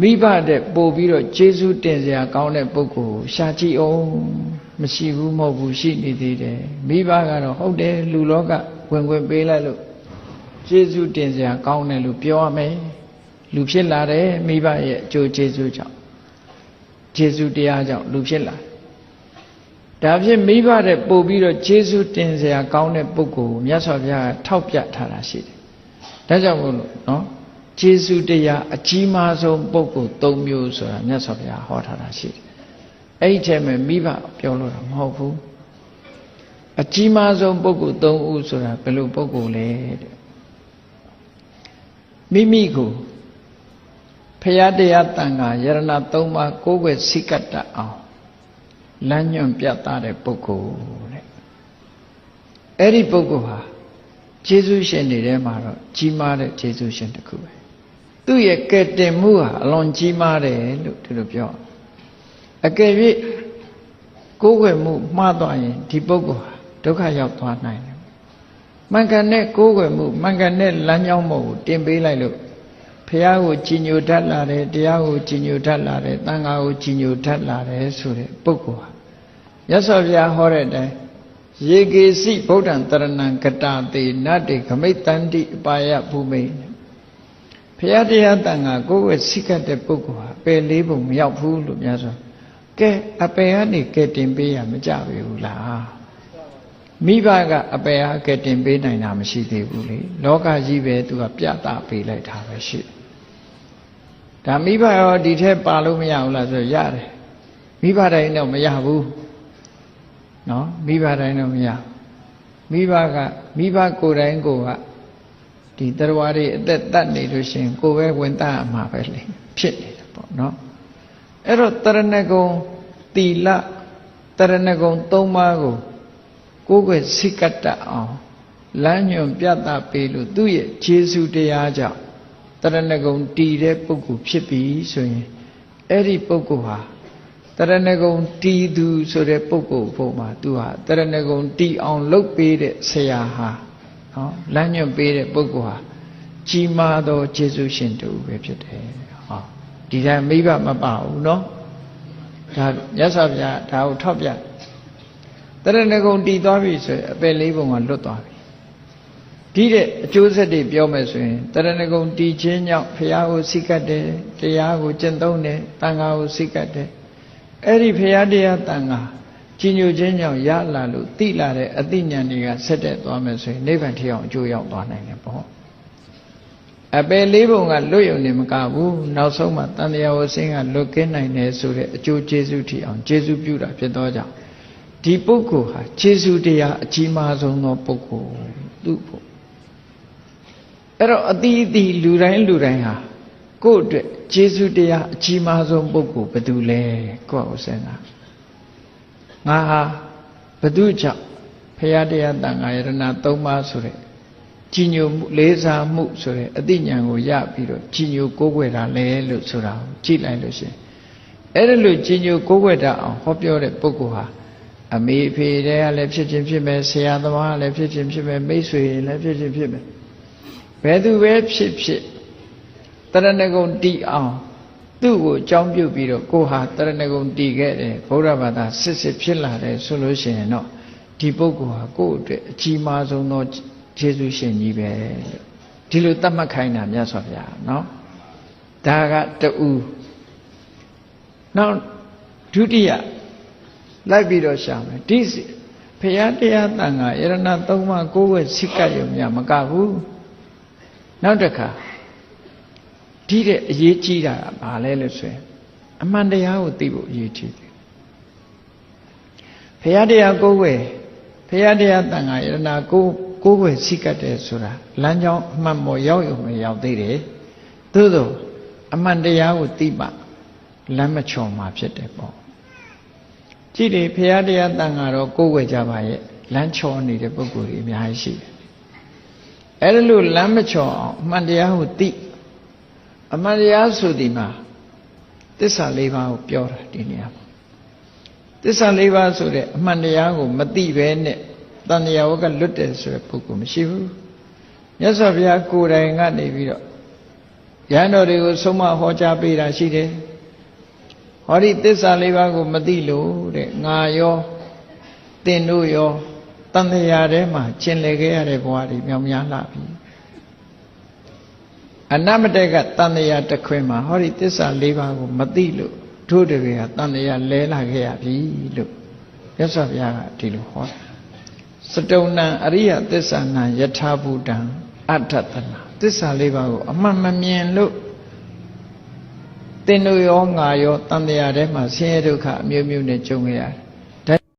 မိဘတဲ့ပို့ပြီးတော့ကျေးဇူးတင်စရာကောင်းတဲ့ပုဂ္ဂိုလ်ကိုရှာကြည့်အောင်မရှိဘူးမဟုတ်ဘူးရှိနေသေးတယ်မိဘကတော့ဟုတ်တယ်လူလောကဝင်ဝင်ပေးလိုက်လို့ကျေးဇူးတင်စရာကောင်းတယ်လို့ပြောရမယ်လူဖြစ်လာတယ်မိဘရဲ့အကျိုးကျေးဇူးကြောင့်ကျေးဇူးတရားကြောင့်လူဖြစ်လာဒါဖြင့်မိဘတဲ့ပို့ပြီးတော့ကျေးဇူးတင်စရာကောင်းတဲ့ပုဂ္ဂိုလ်ကိုမြတ်စွာဘုရားကထောက်ပြထားတာရှိတယ်ဒါကြောင့်မို့လို့နော် ကျေးဇူးတရားအကြီးမားဆုံးပုဂ္ဂိုလ်၃မျိုးဆိုတာမြတ်စွာဘုရားဟောထားတာရှိတယ်အဲ့ဒီထဲမှာမိဘပြောလို့တော့မဟုတ်ဘူးအကြီးမားဆုံးပုဂ္ဂိုလ်၃ဦးဆိုတာဘယ်လိုပုဂ္ဂိုလ်လဲတဲ့မိမိကိုဖရာတရားတန်ခါယရဏ၃ပါးကိုးကွယ်စိတ်ကတတ်အောင်လမ်းညွှန်ပြသတဲ့ပုဂ္ဂိုလ်တဲ့အဲ့ဒီပုဂ္ဂိုလ်ဟာကျေးဇူးရှင်တွေထဲမှာတော့ကြီးမားတဲ့ကျေးဇူးရှင်တစ်ခုပဲ သူ့ရဲ့ကဲ့တင်မှုဟာအလွန်ကြီးမားတယ်လို့ဒီလိုပြောအကယ်၍ကိုယ်ွယ်မှုမှားသွားရင်ဒီပုဂ္ဂိုလ်ဟာဒုက္ခရောက်သွားနိုင်တယ်မှန်ကန်တဲ့ကိုယ်ွယ်မှုမှန်ကန်တဲ့လမ်းကြောင်းပေါ်ကိုတင်ပေးလိုက်လို့ဖះကိုကြည်ညိုတတ်လာတယ်တရားကိုကြည်ညိုတတ်လာတယ်တန်ခါကိုကြည်ညိုတတ်လာတယ်ဆိုတဲ့ပုဂ္ဂိုလ်ဟာမြတ်စွာဘုရားဟောတဲ့အတိုင်းယေကေစီဗုဒ္ဓံတရဏံကတာတေနတ္တေခမိတ်တန္တိအပါယភူမိ ဖះတရားတန်ခါကိုယ်ဝဲစိတ်ကတဲ့ပုဂ္ဂိုလ်ဟာပယ်လေးပုံမရောက်ဘူးလို့များစွာကဲအပယ်ကနေကဲတင်ပေးရမကြပြီဘူးလားမိဘကအပယ်ဟာကဲတင်ပေးနိုင်တာမရှိသေးဘူးလေလောကကြီးပဲသူကပြတာပေးလိုက်တာပဲရှိတယ်ဒါမိဘရောဒီထက်ပါလို့မရဘူးလားဆိုရတယ်မိဘတိုင်းတော့မရဘူးနော်မိဘတိုင်းတော့မရမိဘကမိဘကိုယ်တိုင်းကိုက ဒီတရားတွေအသက်တတ်နေလို့ရှင်ကိုယ်ပဲဝင်တတ်မှာပဲလေဖြစ်နေတယ်ပေါ့နော်အဲ့တော့တရဏဂုံတီလတရဏဂုံ၃ပါးကိုကိုယ်ွယ်စိတ်ကတတ်အောင်လမ်းညွန်ပြသပေးလို့သူ့ရဲ့ခြေဆုတရားကြောင့်တရဏဂုံတည်တဲ့ပုဂ္ဂိုလ်ဖြစ်ပြီဆိုရင်အဲ့ဒီပုဂ္ဂိုလ်ဟာတရဏဂုံတည်သူဆိုတဲ့ပုဂ္ဂိုလ်ပုံမှာသူဟာတရဏဂုံတည်အောင်လုပ်ပေးတဲ့ဆရာဟာ နော်လမ်းညွှန်ပေးတဲ့ပုဂ္ဂိုလ်ဟာကြီးမားသောကျေးဇူးရှင်တူပဲဖြစ်တယ်ဟောဒီတိုင်းမိဘမပါဘူးနော်ဒါမြတ်စွာဘုရားဒါကိုထောက်ပြတရဏဂုံတည်သွားပြီဆိုရင်အပယ်လေးပုံကလွတ်သွားပြီဒီတဲ့အကျိုးဆက်တွေပြောမယ်ဆိုရင်တရဏဂုံတည်ခြင်းကြောင့်ဘုရားကိုစိတ်ကတ်တယ်တရားကိုကျင့်သုံးတယ်တန်ခါကိုစိတ်ကတ်တယ်အဲ့ဒီဘုရားတရားတန်ခါ ကြီးညိုခြင်းကြောင့်ရလာလို့တိလာတဲ့အသိဉာဏ်တွေကဆက်တက်သွားမယ်ဆိုရင်နိဗ္ဗာန်ထီအောင်အကျိုးရောက်သွားနိုင်တယ်ပေါ့အပယ်လေးပုံကလွတ်ယုံနေမကဘူးနောက်ဆုံးမှတန်တရားဝဆင်းကလွတ်ကင်းနိုင်တယ်ဆိုတဲ့အကျိုးကျေးဇူးထီအောင်ကျေးဇူးပြုတာဖြစ်သောကြောင့်ဒီပုဂ္ဂိုလ်ဟာကျေးဇူးတရားအကြီးမားဆုံးသောပုဂ္ဂိုလ်သူ့ဖို့အဲ့တော့အတိအတိလူတိုင်းလူတိုင်းဟာကိုယ့်အတွက်ကျေးဇူးတရားအကြီးမားဆုံးပုဂ္ဂိုလ်ဘယ်သူလဲကိုယ့်ကိုစဉ်းစား ငါဟာဘယ်သူကြောင့်ဖရာတရားတန်ခါယရဏ၃ပါးဆိုတဲ့ကြီးညိုမှုလေးစားမှုဆိုတဲ့အသိဉာဏ်ကိုရပြီးတော့ကြီးညိုကိုးကွယ်တာလဲလို့ဆိုတာကိုကြည့်လိုက်လို့ရှင်အဲ့ဒါလို့ကြီးညိုကိုးကွယ်တာအောင်ဟောပြောတဲ့ပုဂ္ဂိုလ်ဟာအမေအဖေတွေကလည်းဖြစ်ခြင်းဖြစ်မယ်ဆရာသမားကလည်းဖြစ်ခြင်းဖြစ်မယ်မိတ်ဆွေတွေလည်းဖြစ်ခြင်းဖြစ်မယ်ဘယ်သူပဲဖြစ်ဖြစ်တရဏဂုံတီအောင် သူ့ကိုအကြောင်းပြုပြီးတော့ကိုဟာတရဏဂုံတီခဲ့တယ်ဗုဒ္ဓဘာသာစစ်စစ်ဖြစ်လာတယ်ဆိုလို့ရှိရင်တော့ဒီပုဂ္ဂိုလ်ဟာကိုယ့်အတွက်အကြီးမားဆုံးသောယေရှုရှင်ကြီးပဲလို့ဒီလိုသတ်မှတ်ခိုင်းတာမြတ်စွာဘုရားเนาะဒါကတူနောက်ဒုတိယလိုက်ပြီးတော့ရှာမယ်ဒီဖရာတရားတန်ခါယရဏသုံးပါးကိုယ်ဝဲစိတ်ကပ်ရုံများမကဘူးနောက်တစ်ခါ ဒီတဲ့အရေးကြီးတာကဘာလဲလို့ဆိုရင်အမှန်တရားကိုသိဖို့အရေးကြီးတယ်ဖရာတရားကိုယ်ဝဲဖရာတရားတန်ခါယရဏကိုကိုယ်ဝဲစိတ်ကပ်တယ်ဆိုတာလမ်းကြောင်းအမှန်ပေါ်ရောက်ရုံနဲ့ရောက်သေးတယ်သို့သောအမှန်တရားကိုသိမှလမ်းမချော်မှာဖြစ်တယ်ပေါ့ကြည့်တယ်ဖရာတရားတန်ဃာတော့ကိုယ်ဝယ်ကြပါရဲ့လမ်းချော်နေတဲ့ပုဂ္ဂိုလ်တွေအများကြီးရှိတယ်အဲ့ဒါလို့လမ်းမချော်အောင်အမှန်တရားကိုသိ အမှန်တရားဆိုဒီမှာသစ္စာလေးပါးကိုပြောတာဒီနေရာမှာသစ္စာလေးပါးဆိုတဲ့အမှန်တရားကိုမသိဘဲနဲ့တန်တရားဝကလွတ်တယ်ဆိုတဲ့ပုဂ္ဂိုလ်မရှိဘူးမြတ်စွာဘုရားကိုယ်တိုင်ကနေပြီးတော့ရဟန်းတော်တွေကိုဆုံးမဟောကြားပေးတာရှိတယ်ဟောဒီသစ္စာလေးပါးကိုမသိလို့တဲ့ငါရောတင်တို့ရောတန်တရားထဲမှာကျင်လည်ခဲ့ရတဲ့ဘဝတွေမြောင်များလာပြီ အနမတက်ကတန်တရားတစ်ခွင်မှာဟောဒီသစ္စာလေးပါးကိုမသိလို့တို့တွေကတန်တရားလဲလာခဲ့ရပြီလို့မြတ်စွာဘုရားကဒီလိုဟောတာစတုံဏံအရိယသစ္စာနံယထာဘူတံအဋ္ဌတနာသစ္စာလေးပါးကိုအမှန်မမြင်လို့တင်တို့ရောငါရောတန်တရားထဲမှာဆင်းရဲဒုက္ခအမျိုးမျိုးနဲ့ကြုံခဲ့ရတယ်